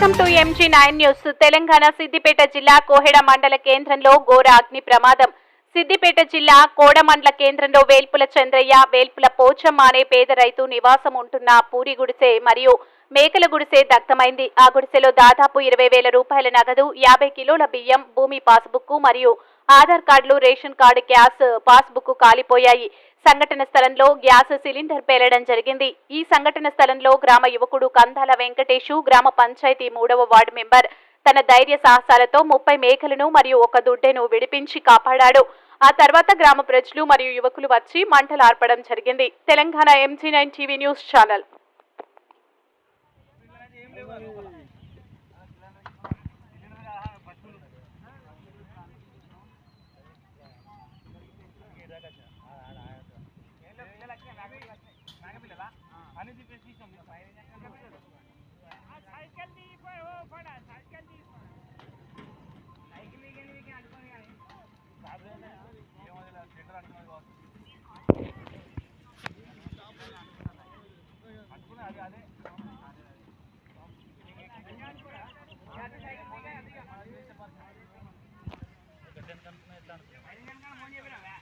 Nine news Telangana Siddipet జిల్లా కోహెడ మండల కేంద్రంలో ఘోర అగ్ని ప్రమాదం. సిద్దిపేట జిల్లా కోడమండల కేంద్రంలో వేల్పుల చంద్రయ్య వేల్పుల పోచమ్మ అనే పేద రైతు నివాసం ఉంటున్న పూరి గుడిసె మరియు మేకల గుడిసె దగ్ధమైంది. ఆ గుడిసెలో దాదాపు ఇరవై వేల రూపాయల నగదు యాభై కిలోల బియ్యం భూమి పాస్బుక్ మరియు ఆధార్ కార్డులు రేషన్ కార్డు క్యాష్ పాస్బుక్ కాలిపోయాయి. సంఘటన స్థలంలో గ్యాస్ సిలిండర్ పేలడం జరిగింది. ఈ సంఘటన స్థలంలో గ్రామ యువకుడు కందాల వెంకటేషు గ్రామ పంచాయతీ మూడవ వార్డు మెంబర్ తన ధైర్య సాహసాలతో ముప్పై మేకలను మరియు ఒక దుడ్డెను విడిపించి కాపాడాడు. ఆ తర్వాత గ్రామ ప్రజలు మరియు యువకులు వచ్చి మంటలు ఆర్పడం జరిగింది. Telangana MG nine TV news channel. Cycle दी पर हो पड़ा साइकिल दी साइकिल दी गेली की अडकून गेली साबरे ने जेव्हा दिला सेंटर अडकून गेला अडकून आले आले साइकिल दी गेली